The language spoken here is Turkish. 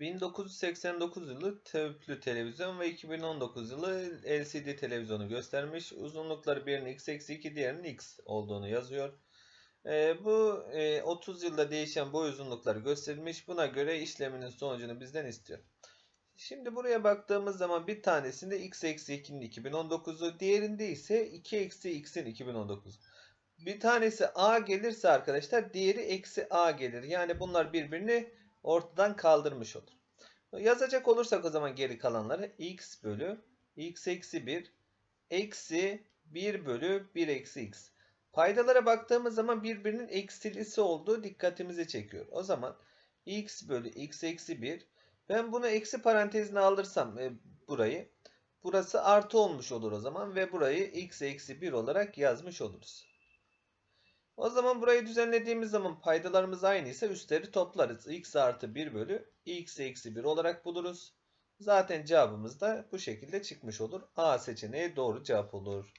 1989 yılı tüplü televizyon ve 2019 yılı LCD televizyonu göstermiş. Uzunlukları birinin x eksi 2 diğerinin x olduğunu yazıyor. Ee, bu e, 30 yılda değişen boy uzunlukları gösterilmiş. Buna göre işleminin sonucunu bizden istiyor. Şimdi buraya baktığımız zaman bir tanesinde x eksi 2'nin 2019'u, diğerinde ise 2 eksi x'in 2019. Bir tanesi a gelirse arkadaşlar diğeri eksi a gelir. Yani bunlar birbirini ortadan kaldırmış olur. Yazacak olursak o zaman geri kalanları x bölü x eksi 1 eksi 1 bölü 1 eksi x. Paydalara baktığımız zaman birbirinin eksilisi olduğu dikkatimizi çekiyor. O zaman x bölü x eksi 1 ben bunu eksi parantezine alırsam e, burayı burası artı olmuş olur o zaman ve burayı x eksi 1 olarak yazmış oluruz. O zaman burayı düzenlediğimiz zaman paydalarımız aynı ise üstleri toplarız. x artı 1 bölü x eksi 1 olarak buluruz. Zaten cevabımız da bu şekilde çıkmış olur. A seçeneği doğru cevap olur.